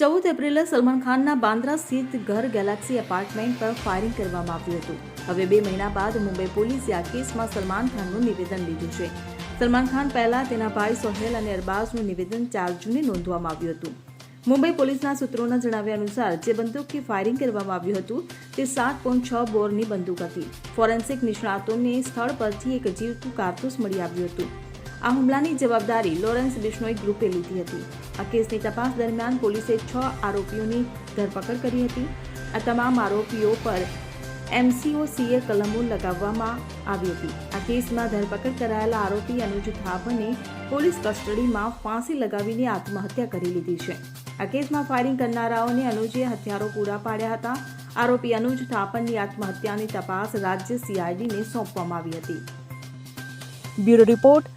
ચૌદ એપ્રિલે સલમાન ખાનના બાંદ્રા સ્થિત ઘર ગેલેક્સી એપાર્ટમેન્ટ પર ફાયરિંગ કરવામાં આવ્યું હતું. હવે બે મહિના બાદ મુંબઈ પોલીસે આ કેસમાં સલમાન ખાનનું નિવેદન લીધું છે. સલમાન ખાન પહેલા તેના ભાઈ સોહેલ અને અરબાઝનું નિવેદન ચાર જૂને નોંધવામાં આવ્યું હતું. મુંબઈ પોલીસના સૂત્રોના જણાવ્યા અનુસાર, જે બંદૂકથી ફાયરિંગ કરવામાં આવ્યું હતું, તે સાત પોઈન્ટ છ બોરની બંદૂક હતી. ફોરેન્સિક નિષ્ણાતોને સ્થળ પરથી એક જીવતું કારતૂસ મળી આવ્યું હતું. આ હુમલાની જવાબદારી લોરેન્સ બિશ્નોઈ ગ્રુપે લીધી હતી. આ કેસની તપાસ દરમિયાન પોલીસે છ આરોપીઓની ધરપકડ કરી હતી. આ તમામ આરોપીઓ પર એમસીઓસીએ કલમો લગાવવામાં આવી હતી. આ કેસમાં ધરપકડ કરાયેલા આરોપી અનુજ થાપને પોલીસ કસ્ટડીમાં ફાંસી લગાવીને આત્મહત્યા કરી લીધી છે. આ કેસમાં ફાયરિંગ કરનારાઓને અનુજે હથિયારો પૂરા પાડ્યા હતા. આરોપી અનુજ થાપનની આત્મહત્યાની તપાસ રાજ્ય સીઆઈડીને સોંપવામાં આવી હતી. Bureau report